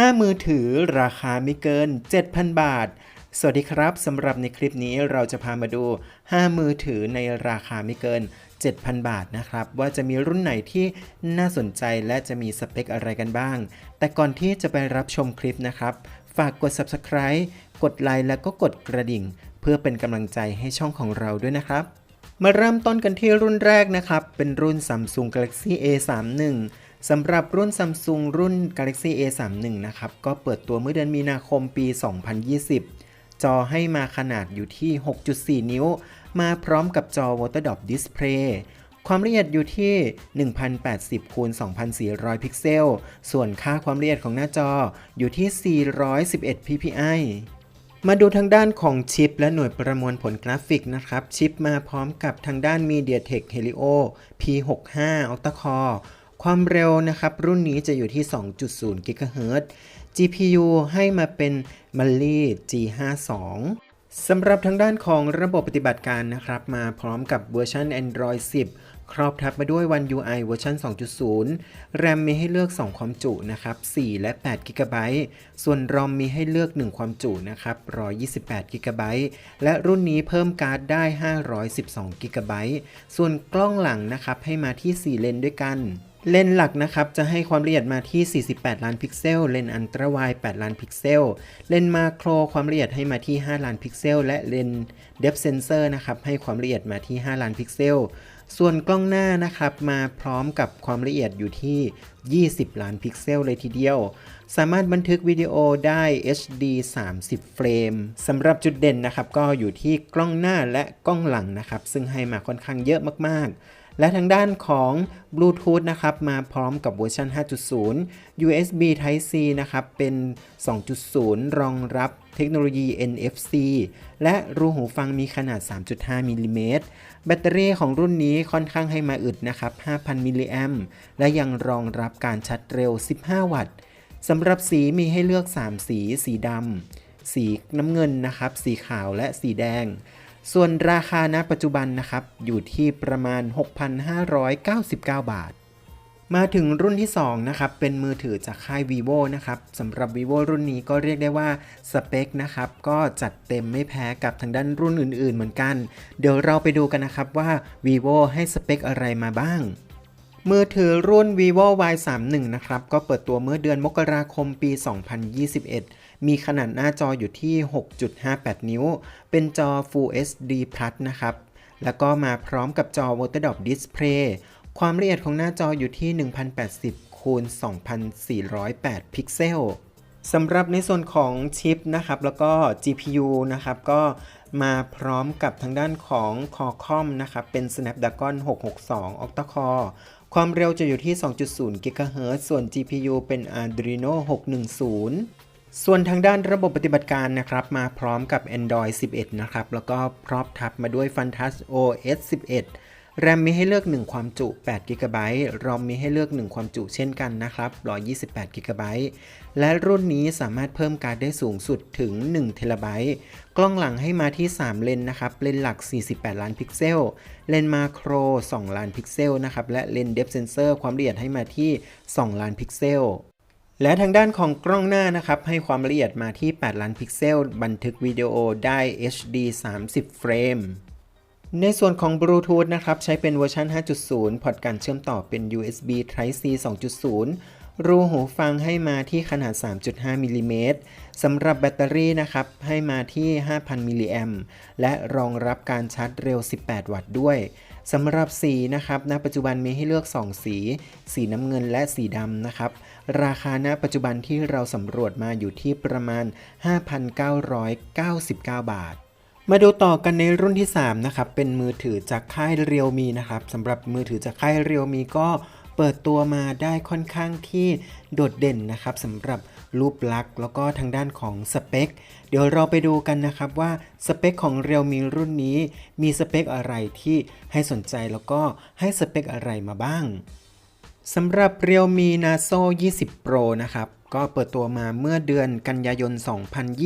5 มือถือราคาไม่เกิน 7,000 บาท สวัสดีครับสำหรับในคลิปนี้เราจะพามาดู 5 มือถือในราคาไม่เกิน 7,000 บาทนะครับ ว่าจะมีรุ่นไหนที่น่าสนใจและจะมีสเปคอะไรกันบ้าง แต่ก่อนที่จะไปรับชมคลิปนะครับ ฝากกด subscribe กดไลค์แล้วก็กดกระดิ่ง เพื่อเป็นกำลังใจให้ช่องของเราด้วยนะครับ มาเริ่มต้นกันที่รุ่นแรกนะครับ เป็นรุ่น Samsung Galaxy A31 สำหรับรุ่น Samsung รุ่น Galaxy A31 นะครับ ก็เปิดตัวเมื่อเดือนมีนาคมปี 2020 จอให้มาขนาดอยู่ที่ 6.4 นิ้ว มาพร้อมกับจอ Waterdrop Display ความละเอียดอยู่ที่ 1080คูณ2400 พิกเซล ส่วนค่าความละเอียดของหน้าจออยู่ที่ 411 ppi มาดูทางด้านของชิปและหน่วยประมวลผลกราฟิกนะครับ ชิปมาพร้อมกับทางด้าน MediaTek Helio P65 Octa Core ความเร็วนะครับ รุ่นนี้จะอยู่ที่ 2.0 GHz GPU ให้มาเป็น Mali G52 สำหรับทางด้านของระบบปฏิบัติการนะครับ มาพร้อมกับเวอร์ชัน Android 10 ครอบทับมาด้วย One UI เวอร์ชัน2.0 RAM มีให้เลือก 2 ความจุนะครับ 4 และ8 GB ส่วน ROM มีให้เลือก 1 ความจุนะครับ128 GB และรุ่นนี้เพิ่มการ์ดได้ 512 GB ส่วนกล้องหลังนะครับ ให้มาที่ 4 เลนด้วยกัน เลนส์หลักนะครับจะให้ความละเอียดมาที่ 48 ล้านพิกเซล เลนส์อันตราไวด์8ล้านพิกเซล เลนส์มาโครความละเอียดให้มาที่ 5 ล้านพิกเซล และเลนส์เดฟเซนเซอร์นะครับให้ความละเอียดมาที่ 5 ล้านพิกเซล ส่วนกล้องหน้านะครับมาพร้อมกับความละเอียดอยู่ที่ 20 ล้านพิกเซลเลยทีเดียว สามารถบันทึกวิดีโอได้ HD 30 เฟรมสำหรับจุดเด่นนะครับก็อยู่ที่กล้องหน้าและกล้องหลังนะครับซึ่งให้มาค่อนข้างเยอะมากๆ และทางด้านของ Bluetooth นะครับมาพร้อมกับเวอร์ชัน 5.0 USB Type C นะครับเป็น 2.0 รองรับเทคโนโลยี NFC และรูหูฟังมีขนาด 3.5 มิลลิเมตร แบตเตอรี่ของรุ่นนี้ค่อนข้างให้มาอึดนะครับ 5,000 มิลลิแอมและยังรองรับการชาร์จเร็ว 15 วัตต์สำหรับสีมีให้เลือก 3 สี สีดำ สีน้ำเงินนะครับ สีขาวและสีแดง ส่วนราคาณปัจจุบันนะครับ อยู่ที่ประมาณ 6,599 บาท มาถึงรุ่นที่ 2 นะครับ เป็นมือถือจากค่าย vivo นะครับสำหรับ vivo รุ่นนี้ก็เรียกได้ว่าสเปคนะครับ ก็จัดเต็มไม่แพ้กับทางด้านรุ่นอื่น ๆ เหมือนกัน เดี๋ยวเราไปดูกันนะครับว่า vivo ให้สเปคอะไรมาบ้างมือถือรุ่น vivo y31 นะครับ ก็เปิดตัวเมื่อเดือนมกราคมปี 2021 มีขนาดหน้าจออยู่ที่ 6.58 นิ้ว เป็นจอ Full HD Plus นะครับ แล้วก็มาพร้อมกับจอ Waterdrop Display ความละเอียดของหน้าจออยู่ที่ 1080คูณ2408 พิกเซลสำหรับในส่วนของชิปนะครับ แล้วก็ GPU นะครับ ก็มาพร้อมกับทางด้านของ Qualcomm นะครับ เป็น Snapdragon 662 Octa Core ความเร็วจะอยู่ที่ 2.0 GHz ส่วน GPU เป็น Adreno 610 ส่วนทางด้านระบบปฏิบัติการนะครับ มาพร้อมกับ Android 11 นะครับ แล้วก็พร้อมทับมาด้วย Fantas OS 11 แรมมีให้เลือก 1 ความจุ 8 g b รอมมีให้เลือก 1 ความจุเช่นกันนะครับ 128 g b และรุ่นนี้สามารถเพิ่มการ์ดได้สูงสุดถึง 1 t b กล้องหลังให้มาที่ 3 เลนนะครับ เลนหลัก 48 ล้านพิกเซล เลนมาโคร 2 ล้านพิกเซลนะครับ และเลนเดฟเซนเซอร์ความละเอียดให้มาที่ 2 ล้านพิกเซล และทางด้านของกล้องหน้านะครับ ให้ความละเอียดมาที่ 8 ล้านพิกเซล บันทึกวิดีโอได้ HD 30 เฟรม ในส่วนของ Bluetooth นะครับ ใช้เป็นเวอร์ชัน 5.0 พอร์ตการเชื่อมต่อเป็น USB Type C 2.0 รูหูฟังให้มาที่ขนาด 3.5 มิลลิเมตรสำหรับแบตเตอรี่นะครับ ให้มาที่ 5,000 มิลลิแอมและรองรับการชาร์จเร็ว 18 วัตต์ด้วย สำหรับสีนะครับณปัจจุบันมีให้เลือก 2 สี สีน้ำเงินและสีดำนะครับ ราคาณปัจจุบันที่เราสำรวจมาอยู่ที่ประมาณ 5,999 บาทมาดูต่อกันในรุ่นที่ 3 นะครับ เป็นมือถือจากค่ายเรียวมีนะครับสำหรับมือถือจากค่ายเรียวมีก็เปิดตัวมาได้ค่อนข้างที่โดดเด่นนะครับสำหรับ รูปลักษณ์แล้วก็ทางด้านของสเปค เดี๋ยวเราไปดูกันนะครับว่าสเปคของเรียวมีรุ่นนี้ มีสเปคอะไรที่ให้สนใจแล้วก็ให้สเปคอะไรมาบ้างสำหรับ Realme Naso 20 Pro นะครับ ก็เปิดตัวมาเมื่อเดือนกันยายน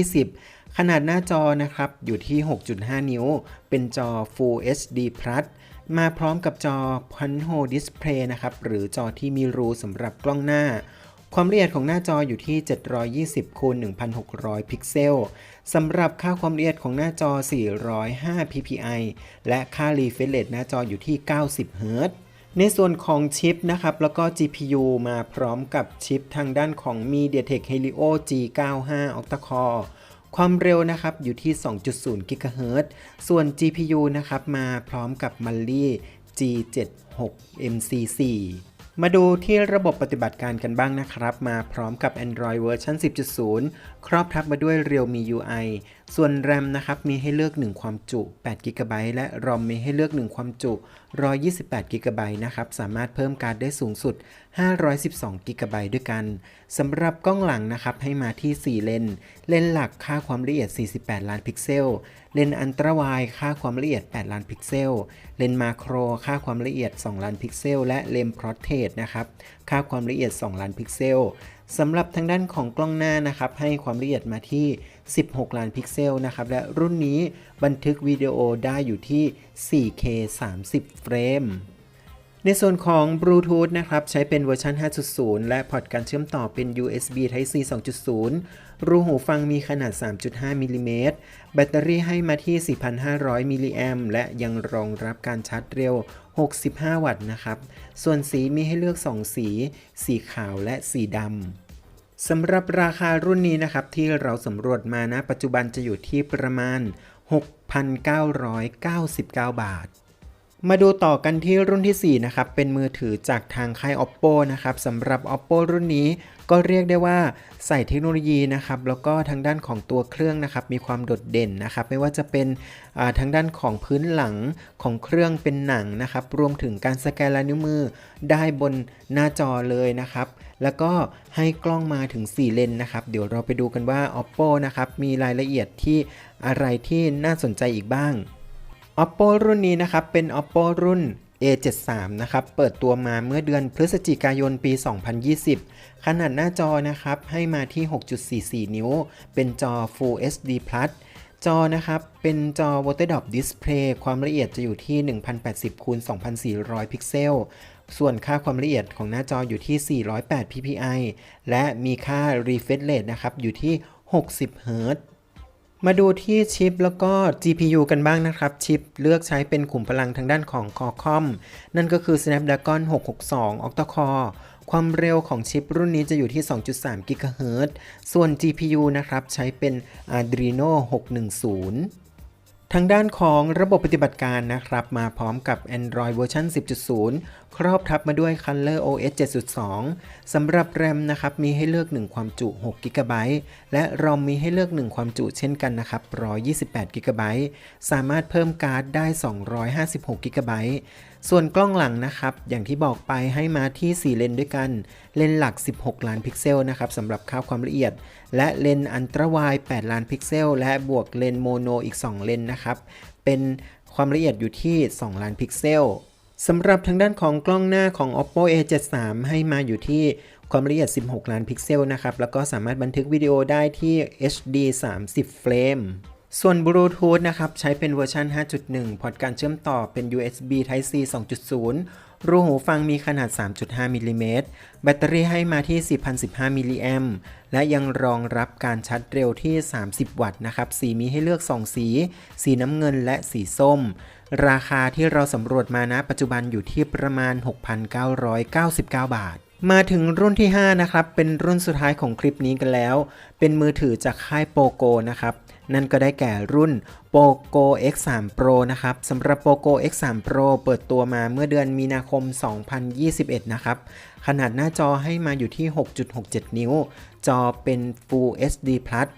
2020 ขนาดหน้าจอนะครับ อยู่ที่ 6.5 นิ้ว เป็นจอ Full HD Plus มาพร้อมกับจอ Punch Hole Display นะครับ หรือจอที่มีรูสำหรับกล้องหน้า ความละเอียดของหน้าจออยู่ที่ 720คูณ1,600 พิกเซล สำหรับค่าความละเอียดของหน้าจอ 405 ppi และค่า refresh rate หน้าจออยู่ที่ 90 Hz ในส่วนของชิปนะครับแล้วก็ GPU มาพร้อมกับชิปทางด้านของ MediaTek Helio G95 Octa-core ความเร็วนะครับอยู่ที่ 2.0 GHz ส่วน GPU นะครับมาพร้อมกับ Mali G76 MC4 มาดูที่ระบบปฏิบัติการกันบ้างนะครับ มาพร้อมกับ Android เวอร์ชัน10.0 ครอบทับมาด้วย Realme UI ส่วน RAM นะครับมีให้เลือก 1 ความจุ8 GB และ ROM มีให้เลือก 1 ความจุ128 GB นะครับ สามารถเพิ่มการ์ดได้สูงสุด 512 GB ด้วยกัน สำหรับกล้องหลังนะครับให้มาที่ 4 เลน เลนหลักค่าความละเอียด 48 ล้านพิกเซล เลนอันตราไวด์ค่าความละเอียด 8 ล้านพิกเซล เลนมาโครค่าความละเอียด 2 ล้านพิกเซล และเลนพรอเทสนะครับค่าความละเอียด 2 ล้านพิกเซลสำหรับทางด้านของกล้องหน้านะครับให้ความละเอียดมาที่ 16 ล้านพิกเซลนะครับ และรุ่นนี้บันทึกวิดีโอได้อยู่ที่ 4K 30 เฟรม ในส่วนของ Bluetooth นะครับ ใช้เป็นเวอร์ชัน 5.0 และพอร์ตการเชื่อมต่อเป็น USB Type C 2.0 รูหูฟังมีขนาด 3.5 มิลลิเมตร แบตเตอรี่ให้มาที่ 4,500 มิลลิแอมและยังรองรับการชาร์จเร็ว 65 วัตต์นะครับ ส่วนสีมีให้เลือก 2 สี สีขาวและสีดำ สำหรับราคารุ่นนี้นะครับที่เราสำรวจมานะ ปัจจุบันจะอยู่ที่ประมาณ 6,999 บาท มาดูต่อกันที่รุ่นที่ 4 นะครับ เป็นมือถือจากทางค่าย oppo นะครับสำหรับ oppo รุ่นนี้ก็เรียกได้ว่าใส่เทคโนโลยีนะครับ แล้วก็ทางด้านของตัวเครื่องนะครับ มีความโดดเด่นนะครับ ไม่ว่าจะเป็นทางด้านของพื้นหลังของเครื่องเป็นหนังนะครับ รวมถึงการสแกนลายนิ้วมือได้บนหน้าจอเลยนะครับ แล้วก็ให้กล้องมาถึง 4 เลนนะครับ เดี๋ยวเราไปดูกันว่า oppo นะครับ มีรายละเอียดที่อะไรที่น่าสนใจอีกบ้าง oppo รุ่นนี้นะครับ เป็น oppo รุ่น A73 นะครับ เปิดตัวมาเมื่อเดือนพฤศจิกายนปี 2020 ขนาดหน้าจอนะครับ ให้มาที่ 6.44 นิ้ว เป็นจอ Full HD Plus จอนะครับ เป็นจอ Waterdrop Display ความละเอียดจะอยู่ที่ 1080คูณ2400 พิกเซล ส่วนค่าความละเอียดของหน้าจออยู่ที่ 408 ppi และมีค่า refresh rate นะครับ อยู่ที่ 60 Hz มาดูที่ชิปแล้วก็ GPU กันบ้างนะครับ ชิปเลือกใช้เป็นขุมพลังทางด้านของ Qualcomm นั่นก็คือ Snapdragon 662 Octa-core ความเร็วของชิปรุ่นนี้จะอยู่ที่ 2.3 GHz ส่วน GPU นะครับ ใช้เป็น Adreno 610 ทางด้านของระบบปฏิบัติการนะครับ มาพร้อมกับ Android เวอร์ชัน10.0 ครอบทับมาด้วย Color OS 7.2 สำหรับ RAM นะครับ มีให้เลือก 1 ความจุ 6 g b และ ROM มีให้เลือก 1 ความจุเช่นกันนะครับ 128 g b สามารถเพิ่มการ์ดได้ 256 g b ส่วนกล้องหลังนะครับ อย่างที่บอกไปให้มาที่ 4 เลนด้วยกัน เลนหลัก 16 ล้านพิกเซลนะครับสำหรับค่าความละเอียด และเลนอันตราไวด์8ล้านพิกเซล และบวกเลนโมโนอีก 2 เลนนะครับ เป็นความละเอียดอยู่ที่ 2 ล้านพิกเซลสำหรับทางด้านของกล้องหน้าของ oppo a73 ให้มาอยู่ที่ความละเอียด 16 ล้านพิกเซลนะครับ แล้วก็สามารถบันทึกวิดีโอได้ที่ HD 30 เฟรม ส่วน Bluetooth นะครับใช้เป็นเวอร์ชัน 5.1 พอร์ตการเชื่อมต่อเป็น USB Type C 2.0 รูหูฟังมีขนาด 3.5มิลลิเมตรแบตเตอรี่ให้มาที่ 4,015มิลลิแอมและยังรองรับการชาร์จเร็วที่ 30 วัตต์นะครับ สีมีให้เลือก 2 สี สีน้ำเงินและสีส้ม ราคาที่เราสำรวจมานะ ปัจจุบันอยู่ที่ประมาณ 6,999 บาทมาถึงรุ่นที่ 5 นะครับ เป็นรุ่นสุดท้ายของคลิปนี้กันแล้ว เป็นมือถือจากค่ายโปโกนะครับ นั่นก็ได้แก่รุ่น POCO X3 Pro นะครับสำหรับ POCO X3 Pro เปิดตัวมาเมื่อเดือนมีนาคม 2021 นะครับ ขนาดหน้าจอให้มาอยู่ที่ 6.67 นิ้ว จอเป็น Full HD Plus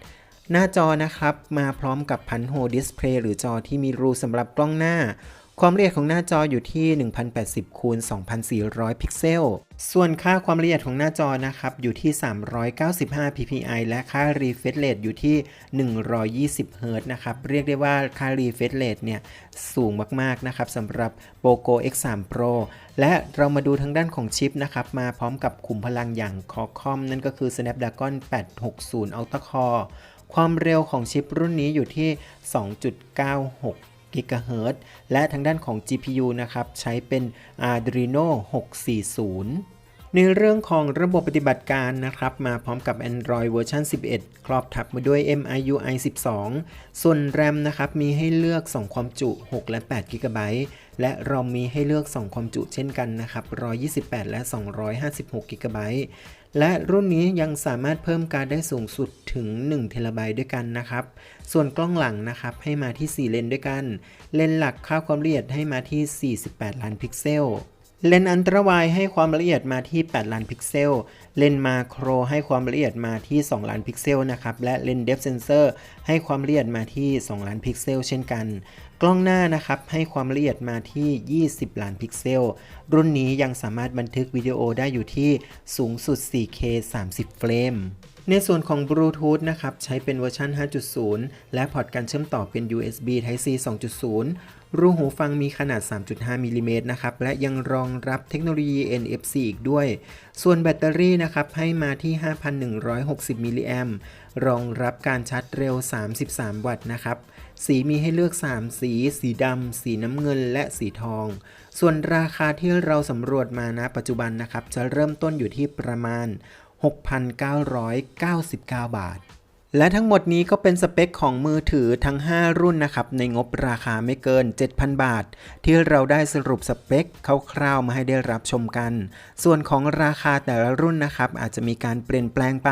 หน้าจอนะครับ มาพร้อมกับพันโฮดิสเพลย์หรือจอที่มีรูสำหรับกล้องหน้า ความละเอียดของหน้าจออยู่ที่ 1080คูณ2400 พิกเซล ส่วนค่าความละเอียดของหน้าจอนะครับอยู่ที่ 395 ppi และค่า refresh rate อยู่ที่ 120 Hz นะครับ เรียกได้ว่าค่า refresh rate เนี่ยสูงมากๆนะครับสำหรับ POCO X3 Pro และเรามาดูทางด้านของชิปนะครับมาพร้อมกับขุมพลังอย่าง Qualcomm นั่นก็คือ Snapdragon 860 Octa-core ความเร็วของชิปรุ่นนี้อยู่ที่ 2.96 GHz และทางด้านของ GPU นะครับใช้เป็น Adreno 640ในเรื่องของระบบปฏิบัติการนะครับ มาพร้อมกับ Android เวอร์ชัน11 ครอบทับมาด้วย MIUI 12 ส่วน RAM นะครับ มีให้เลือก 2 ความจุ 6 และ8 GB และ ROM มีให้เลือก 2 ความจุเช่นกันนะครับ 128 และ 256 GB และรุ่นนี้ยังสามารถเพิ่มการดได้สูงสุดถึง1 t b ด้วยกันนะครับ ส่วนกล้องหลังนะครับให้มาที่ 4 เลนด้วยกัน เลนหลักค่าความละเอียดให้มาที่ 48 ล้านพิกเซลเลนอันตราวายให้ความละเอียดมาที่ 8 ล้านพิกเซล เลนมาโครให้ความละเอียดมาที่ 2 ล้านพิกเซลนะครับ และเลนเดฟเซนเซอร์ให้ความละเอียดมาที่ 2 ล้านพิกเซล เช่นกัน กล้องหน้านะครับให้ความละเอียดมาที่ 20 ล้านพิกเซล รุ่นนี้ยังสามารถบันทึกวิดีโอได้อยู่ที่สูงสุด 4K 30 เฟรม ในส่วนของบลูทูธนะครับ ใช้เป็นเวอร์ชัน5.0 และพอร์ตการเชื่อมต่อเป็น USB Type C 2.0 รูหูฟังมีขนาด 3.5 มิลลิเมตรนะครับ และยังรองรับเทคโนโลยี NFC อีกด้วย ส่วนแบตเตอรี่นะครับ ให้มาที่ 5,160 มิลลิแอมรองรับการชาร์จเร็ว 33 วัตต์นะครับ สีมีให้เลือก 3 สี สีดำ สีน้ำเงิน และสีทอง ส่วนราคาที่เราสำรวจมานะปัจจุบันนะครับ จะเริ่มต้นอยู่ที่ประมาณ 6,999 บาท และทั้งหมดนี้ก็เป็นสเปคของมือถือทั้ง 5 รุ่นนะครับ ในงบราคาไม่เกิน 7,000 บาท ที่เราได้สรุปสเปคคร่าวๆมาให้ได้รับชมกัน ส่วนของราคาแต่ละรุ่นนะครับ อาจจะมีการเปลี่ยนแปลงไป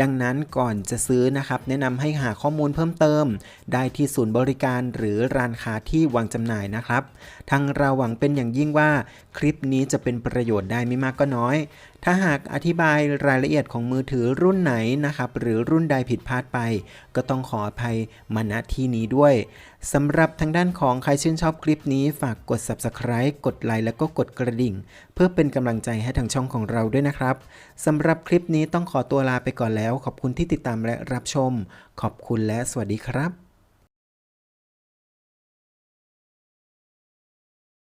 ดังนั้นก่อนจะซื้อนะครับ แนะนำให้หาข้อมูลเพิ่มเติม ได้ที่ศูนย์บริการหรือร้านค้าที่วางจำหน่ายนะครับทางเราหวังเป็นอย่างยิ่งว่าคลิปนี้จะเป็นประโยชน์ได้ไม่มากก็น้อยถ้าหากอธิบายรายละเอียดของมือถือรุ่นไหนนะครับ หรือรุ่นใดผิดพลาดไป ก็ต้องขออภัยมาณที่นี้ด้วยสำหรับทางด้านของใครชื่นชอบคลิปนี้ ฝากกด subscribe กดไลค์แล้วก็กดกระดิ่ง เพื่อเป็นกำลังใจให้ทางช่องของเราด้วยนะครับสำหรับคลิปนี้ต้องขอตัวลาไปก่อนแล้ว ขอบคุณที่ติดตามและรับชม ขอบคุณและสวัสดีครับ